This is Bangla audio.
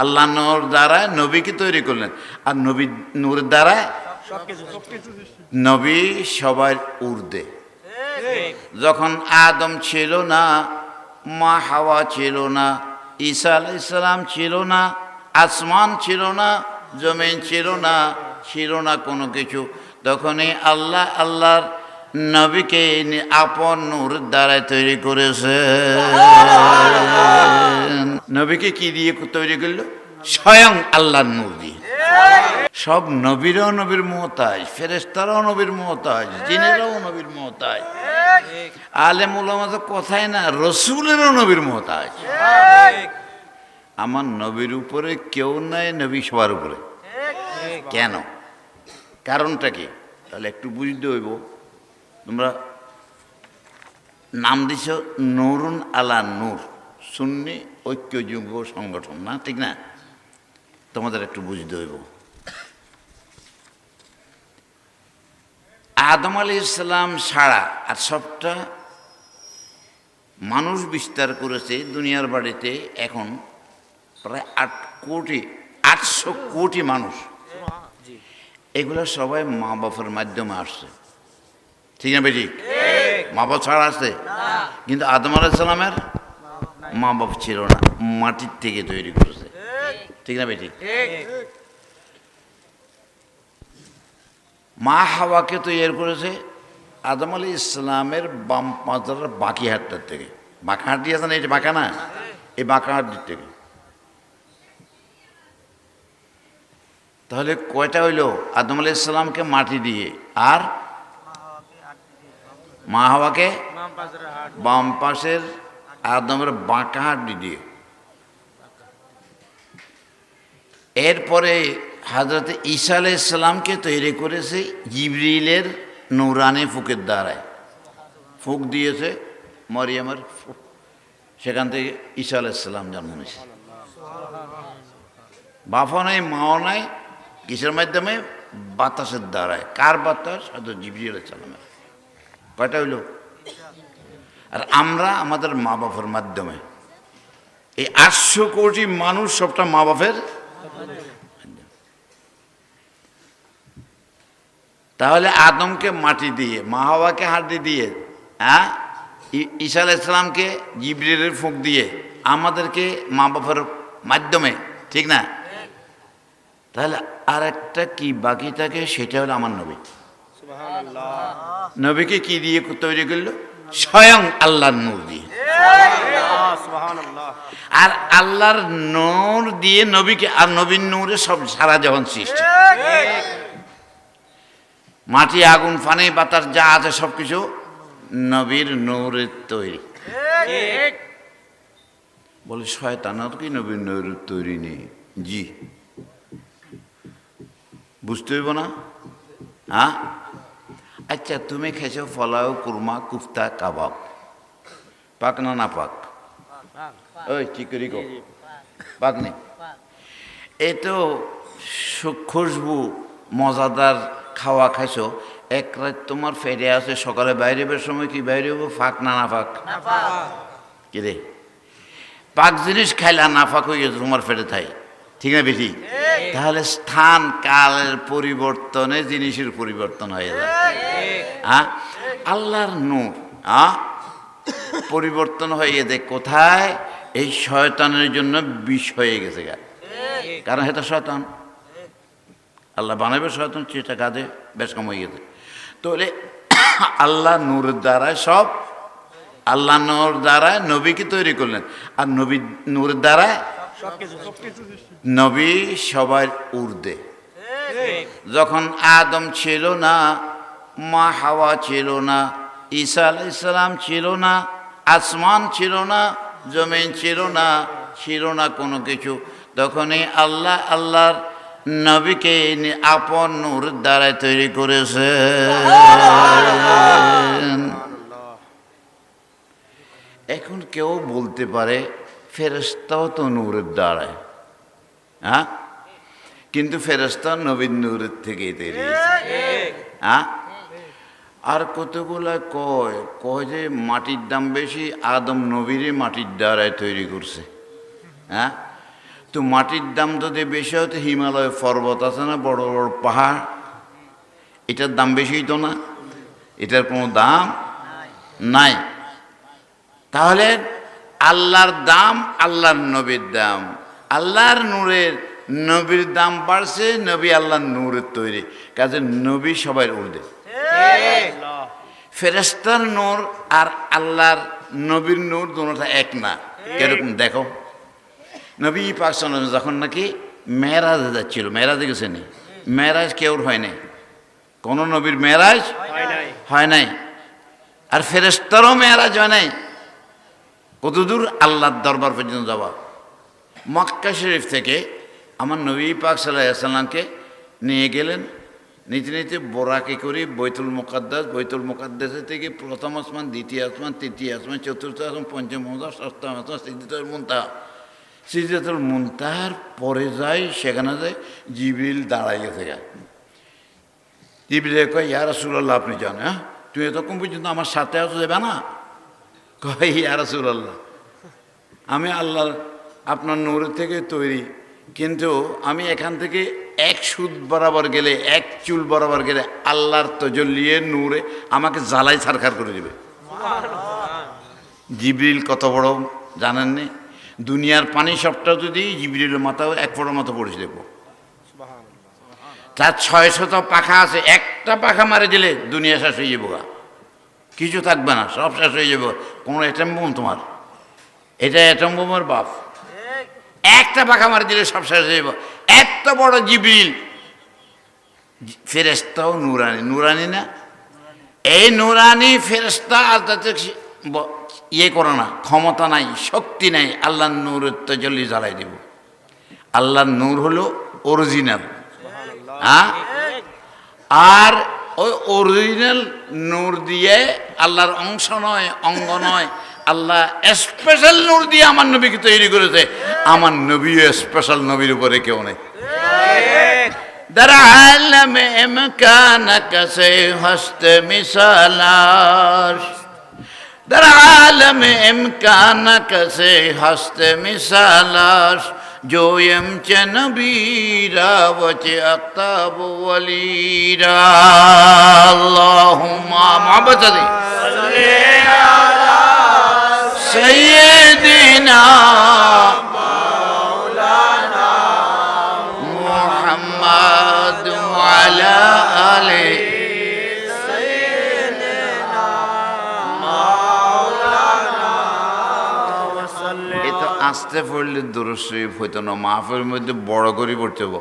আল্লাহ নূর দ্বারা নবীকে তৈরি করলেন। আর নবী নূরের দ্বারা নবী সবার উর্দে যখন আদম ছিল না, মা হাওয়া ছিল না, ঈসা ইসলাম ছিল না, আসমান ছিল না, জমিন ছিল না ছিল না কোনো কিছু, তখনই আল্লাহ আল্লাহর নবীকে আপন নূর দ্বারায় তৈরি করেছে। নবীকে কি দিয়ে তৈরি করল? স্বয়ং আল্লাহর নূর দিয়ে সব নবীরাও নবীর মহতাজ ফেরেস্তারাও নবীর মহতাজ, জিনেরাও নবীর মহতাজ। আলেম উলামা তো কথাই না, রসুলেরও নবীর মহতাজ। আমার নবীর উপরে কেউ নাই, নবী সবার উপরে। কেন? কারণটা কি? তাহলে একটু বুঝতে হইব। তোমরা নাম দিছ নুরুন আলা নূর, সুন্নি ঐক্য যুগ সংগঠন না? ঠিক না? তোমাদের একটু বুঝতে হইব। আদম আলী ইসলাম ছাড়া আর সবটা মানুষ বিস্তার করেছে দুনিয়ার বাড়িতে এখন প্রায় আট কোটি আটশো কোটি মানুষ। এগুলো সবাই মা বাপের মাধ্যমে আসছে। ঠিক না বেটি? মা বাপ ছাড়া আসছে কিন্তু আদম আলাইসালামের মা বাপ ছিল না মাটির থেকে তৈরি করেছে। ঠিক না বেটি মা হাওয়াকে তৈরি করেছে আদম আলী ইসলামের বাম পাঁচার বাকি হাতটার থেকে। বাঁকা হাড্ডি আছে না এটা বাঁকা না? এই বাঁকা হাড্ডির থেকে। তাহলে কয়টা হইল? আদম আলী ইসলামকে মাটি দিয়ে আর মা হাওয়াকে বাম পাশের আদমের বাঁকা হাড্ডি দিয়ে। এরপরে হাজরত ঈসা আলাই ইসলামকে তৈরি করেছে জিবরিলের নৌরানি ফুকের দ্বারায়। ফুক দিয়েছে মরিয়ামের ফুক। সেখান থেকে ঈসা আলাই ইসলাম জন্ম নিয়েছে। বাফা নাই, মাও নাই, কিসের মাধ্যমে? বাতাসের দ্বারায়। কার বাতাস? হয়তো জিবরিল ইসলামের কয়টা হইল? আর আমরা আমাদের মা বাবার মাধ্যমে। এই আটশো কোটি মানুষ সবটা মা বাপের তাহলে আদমকে মাটি দিয়ে মা হাওয়াকে হাড্ডি দিয়ে হ্যাঁ? আলাহ ইসলামকে জিবরিলের ফুঁক দিয়ে আমাদেরকে মা বাবার মাধ্যমে ঠিক না? তাহলে আর একটা কি বাকি থাকে? সেটা হলো আমার নবী। নবীকে কি দিয়ে তৈরি করল? স্বয়ং আল্লাহর নূর দিয়ে আর আল্লাহর নূর দিয়ে নবীকে আর নবীর নূরে সব সারা যখন সৃষ্টি। মাটি, আগুন ফানি বাতাস যা আছে সব কিছু নবীর নূরের তৈরি। বলে শয়তানার কি নবীর নূরের তৈরি নেই? জি। বুঝতে হইব না? হ্যাঁ? আচ্ছা তুমি খেয়েছো ফলাও কুরমা কুফতা কাবাব। পাক না না পাক? ওই ঠিক করি কো পাক নেই এ তো খুশবু মজাদার খাওয়া খাইছো। এক রাত তোমার ফেরে আছে সকালে বাইরে বের সময় কি বাইরে হব? ফাঁক না না ফাঁক? কি রে? পাক জিনিস খাইলা না ফাঁক হয়ে গেছে তোমার ফেরে থাই ঠিক না বেশি তাহলে স্থান, কালের পরিবর্তনে জিনিসের পরিবর্তন হয়ে যায়। হ্যাঁ? আল্লাহর নূর হ্যাঁ? পরিবর্তন হয়ে গেছে কোথায়? এই শয়তানের জন্য বিষ হয়ে গেছে গা। কারণ এটা শয়তান। আল্লাহ বানাবে শয়তান সেটা কাঁধে বেশ কম হয়ে গেছে। তাহলে আল্লাহ নূরের দ্বারায় সব, আল্লাহ নূর দ্বারায় নবীকে তৈরি করলেন। আর নবী নূরের দ্বারায় নবী সবার উর্দে যখন আদম ছিল না মা হাওয়া ছিল না ঈসা ইসলাম ছিল না আসমান ছিল না জমিন ছিল না ছিল না কোনো কিছু তখনই আল্লাহ আল্লাহর নবীকে আপন নূর দ্বারায় তৈরি করেছে এখন কেউ বলতে পারে ফেরস্তাও তো নূরের দ্বারায়। হ্যাঁ? কিন্তু ফেরস্তা নবীন নূরের থেকেই তৈরি হ্যাঁ? আর কতগুলা কয় কয় যে মাটির দাম বেশি, আদম নবীরে মাটির দ্বারায় তৈরি করছে। হ্যাঁ? তো মাটির দাম যদি বেশি হয়, তো হিমালয় পর্বত আছে না, বড় বড় পাহাড়? এটার দাম বেশি তো না? এটার কোনো দাম? নাই। তাহলে আল্লাহর দাম আল্লাহর নবীর দাম। আল্লাহর নূরের নবীর দাম বাড়ছে নবী আল্লাহর নূরের তৈরি। কাজে নবী সবাই উর্দে। ফেরেস্তার নূর আর আল্লাহর নবীর নূর দুটোটা এক না। কীরকম দেখো। নবী পাক সাল্লাল্লাহু আলাইহি যখন নাকি মেয়েরাজে যাচ্ছিল মেয়েরাজে গেছে নি? মেয়েরাজ কেউর হয় নাই? কোনো নবীর মেয়েরাজ হয় নাই। আর ফেরেস্তারও মেয়েরাজ হয় নাই। কতদূর আল্লাহর দরবার পর্যন্ত যাওয়া? মক্কা শরীফ থেকে আমার নবী পাক সাল্লাহ সাল্লামকে নিয়ে গেলেন। নিতে নিতে বোরাকে করে বৈতুল মুকাদ্দাস বৈতুল মুকাদ্দাসের থেকে প্রথম আসমান, দ্বিতীয় আসমান, তৃতীয় আসমান, চতুর্থ আসমান, পঞ্চম আসমান ষষ্ঠম আসমান সিদ্ধিতুল মুন্তা সিদ্ধিতুল মুন্তার পরে যায়, সেখানে যায়, জিবরিল দাঁড়াই গেছে গা জিবরিল কয়, ইয়া রাসূলুল্লাহ, আপনি জান হ্যাঁ? তুমি এতক্ষণ পর্যন্ত আমার সাথে আসো যাবে না? কয় ইয়া রাসূলুল্লাহ আমি আল্লাহর আপনার নূরের থেকে তৈরি। কিন্তু আমি এখান থেকে এক সুদ বরাবর গেলে এক চুল বরাবর গেলে আল্লাহর তজল্লিয়ে নূরে আমাকে জ্বালাই ছারখার করে দেবে। জিবরিল কত বড় জানেন জানেননি? দুনিয়ার পানি সবটা যদি জিবরিলের মাথাও এক ফোটার মতো পড়েছে দেখব। তার ছয় শত পাখা আছে একটা পাখা মারে দিলে দুনিয়া শেষ হয়ে যাব গা। কিছু থাকবে না, সব শেষ হয়ে যাব। কোনো অ্যাটম বোম তোমার। এটা অ্যাটম বোমের বাপ। একটা পাখা মারি দিলে সব শেষ হয়ে যাব। এত বড় জিবিল। ফেরেস্তাও নুরানি। নুরানি না? এই নুরানি ফেরেস্তা আর তাতে ইয়ে করো না, ক্ষমতা নাই, শক্তি নাই। আল্লাহর নূরের তজল্লি জ্বালাই দেব। আল্লাহর নূর হলো অরিজিনাল হ্যাঁ? আর ওই অরিজিনাল নূর দিয়ে আল্লাহর অংশ নয়, অঙ্গ নয়। আল্লাহ স্পেশাল নূর দিয়ে আমার নবীকে তৈরি করেছে। আমার নবীও স্পেশাল নবীর উপরে কেউ নেই। در عالم امکانک سے হস্ত مثالار در এম امکانک سے হস্ত مثالار جویم چ نبیرا وچ اقتاب ولیرا اللہم محبت دی سیدنا محمد وعلى আস্তে পড়লে দূর শরীফ হইতো না মাহফের মধ্যে বড় করে পড়তে হব